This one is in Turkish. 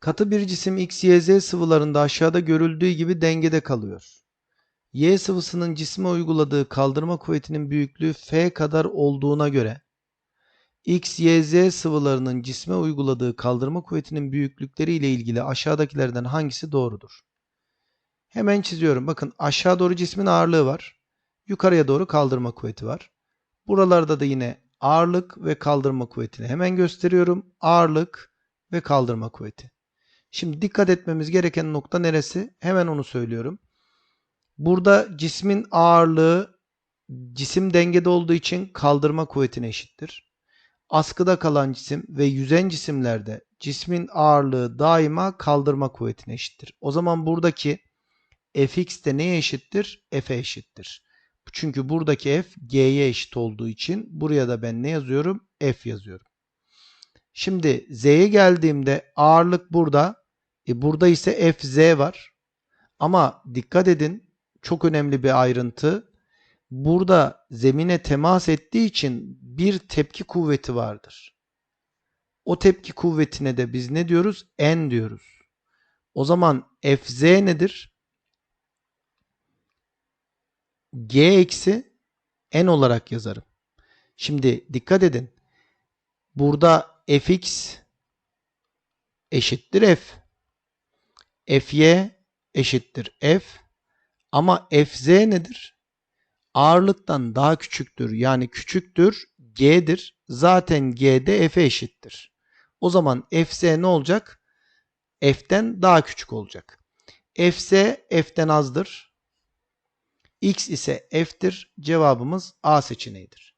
Katı bir cisim X, Y, Z sıvılarında aşağıda görüldüğü gibi dengede kalıyor. Y sıvısının cisme uyguladığı kaldırma kuvvetinin büyüklüğü F kadar olduğuna göre X, Y, Z sıvılarının cisme uyguladığı kaldırma kuvvetinin büyüklükleri ile ilgili aşağıdakilerden hangisi doğrudur? Hemen çiziyorum. Bakın aşağı doğru cismin ağırlığı var. Yukarıya doğru kaldırma kuvveti var. Buralarda da yine ağırlık ve kaldırma kuvvetini hemen gösteriyorum. Ağırlık ve kaldırma kuvveti. Şimdi dikkat etmemiz gereken nokta neresi? Hemen onu söylüyorum. Burada cismin ağırlığı cisim dengede olduğu için kaldırma kuvvetine eşittir. Askıda kalan cisim ve yüzen cisimlerde cismin ağırlığı daima kaldırma kuvvetine eşittir. O zaman buradaki fx de neye eşittir? F'e eşittir. Çünkü buradaki f g'ye eşit olduğu için buraya da ben ne yazıyorum? F yazıyorum. Şimdi z'ye geldiğimde ağırlık burada. E burada ise fz var. Ama dikkat edin çok önemli bir ayrıntı. Burada zemine temas ettiği için bir tepki kuvveti vardır. O tepki kuvvetine de biz ne diyoruz? N diyoruz. O zaman Fz nedir? G eksi N olarak yazarım. Şimdi dikkat edin. Burada Fx eşittir F. Fy eşittir F. Ama Fz nedir? Ağırlıktan daha küçüktür. Yani küçüktür G'dir. Zaten G de F'e eşittir. O zaman Fz ne olacak? F'den daha küçük olacak. Fz F'den azdır. X ise F'tir. Cevabımız A seçeneğidir.